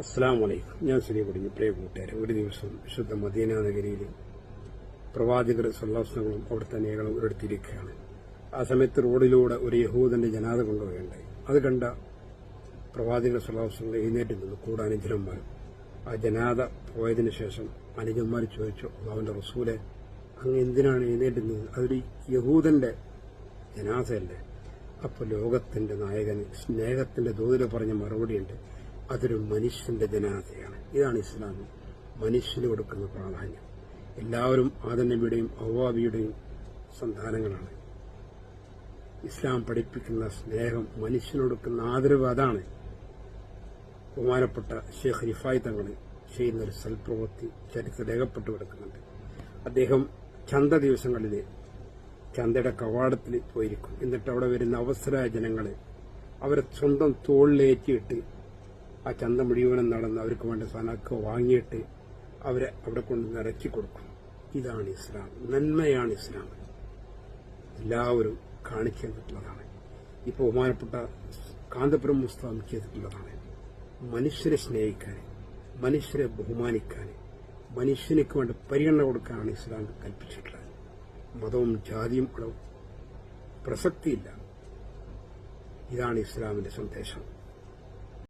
അസ്സാം വലൈക്കും ഞാൻ സുനി കുടിഞ്ഞു പ്രിയ കൂട്ടുകാരെ. ഒരു ദിവസം വിശുദ്ധ മദീന നഗരിയിൽ പ്രവാചകർ സല്ലാസനങ്ങളും അവിടുത്തെ നേകളും ഒരിടത്തിരിക്കുകയാണ്. ആ സമയത്ത് റോഡിലൂടെ ഒരു യഹൂദന്റെ ജനാത കൊണ്ടുപോവുകയുണ്ടായി അത് കണ്ട പ്രവാചകർ സല്ലാസങ്ങൾ എഴുന്നേറ്റ് നിന്ന് കൂടെ ആ ജനാത പോയതിനു ശേഷം അനുജന്മാർ ചോദിച്ചു അവന്റെ റസൂലെ അങ്ങ് എന്തിനാണ് എഴുന്നേറ്റ് നിന്നത് അതൊരു യഹൂദന്റെ ജനാസയല്ലേ. അപ്പോൾ ലോകത്തിന്റെ നായകന് സ്നേഹത്തിന്റെ തോതിൽ പറഞ്ഞ മറുപടിയുണ്ട്. അതൊരു മനുഷ്യന്റെ ജനാതയാണ് ഇതാണ് ഇസ്ലാം മനുഷ്യന് കൊടുക്കുന്ന പ്രാധാന്യം. എല്ലാവരും ആദനബിയുടെയും ഔവാബിയുടെയും സന്താനങ്ങളാണ്. ഇസ്ലാം പഠിപ്പിക്കുന്ന സ്നേഹം മനുഷ്യനൊടുക്കുന്ന ആദരവ് അതാണ്. ബഹുമാനപ്പെട്ട ഷെയ്ഖ് റിഫായ് തങ്ങൾ ചെയ്യുന്ന ഒരു സൽപ്രവൃത്തി ചരിത്രം രേഖപ്പെട്ടു കിടക്കുന്നുണ്ട്. അദ്ദേഹം ചന്ത ദിവസങ്ങളിൽ ചന്തയുടെ കവാടത്തിൽ പോയിരിക്കും. എന്നിട്ട് അവിടെ വരുന്ന അവസരായ ജനങ്ങളെ അവരെ സ്വന്തം തോളിലേറ്റിയിട്ട് ആ ചന്ത മുഴുവനും നടന്ന് അവർക്ക് വേണ്ട സാധനമൊക്കെ വാങ്ങിയിട്ട് അവരെ അവിടെ കൊണ്ട് നിറക്കി കൊടുക്കും. ഇതാണ് ഇസ്ലാം. നന്മയാണ് ഇസ്ലാം. എല്ലാവരും കാണിച്ചു തന്നിട്ടുള്ളതാണ് ഇപ്പോൾ ബഹുമാനപ്പെട്ട കാന്തപുരം മുസ്താം ചെയ്തിട്ടുള്ളതാണ് മനുഷ്യരെ സ്നേഹിക്കാൻ മനുഷ്യരെ ബഹുമാനിക്കാൻ മനുഷ്യനക്ക് വേണ്ട പരിഗണന കൊടുക്കാനാണ് ഇസ്ലാം കൽപ്പിച്ചിട്ടുള്ളത്. മതവും ജാതിയും പ്രസക്തിയില്ല. ഇതാണ് ഇസ്ലാമിന്റെ സന്ദേശം.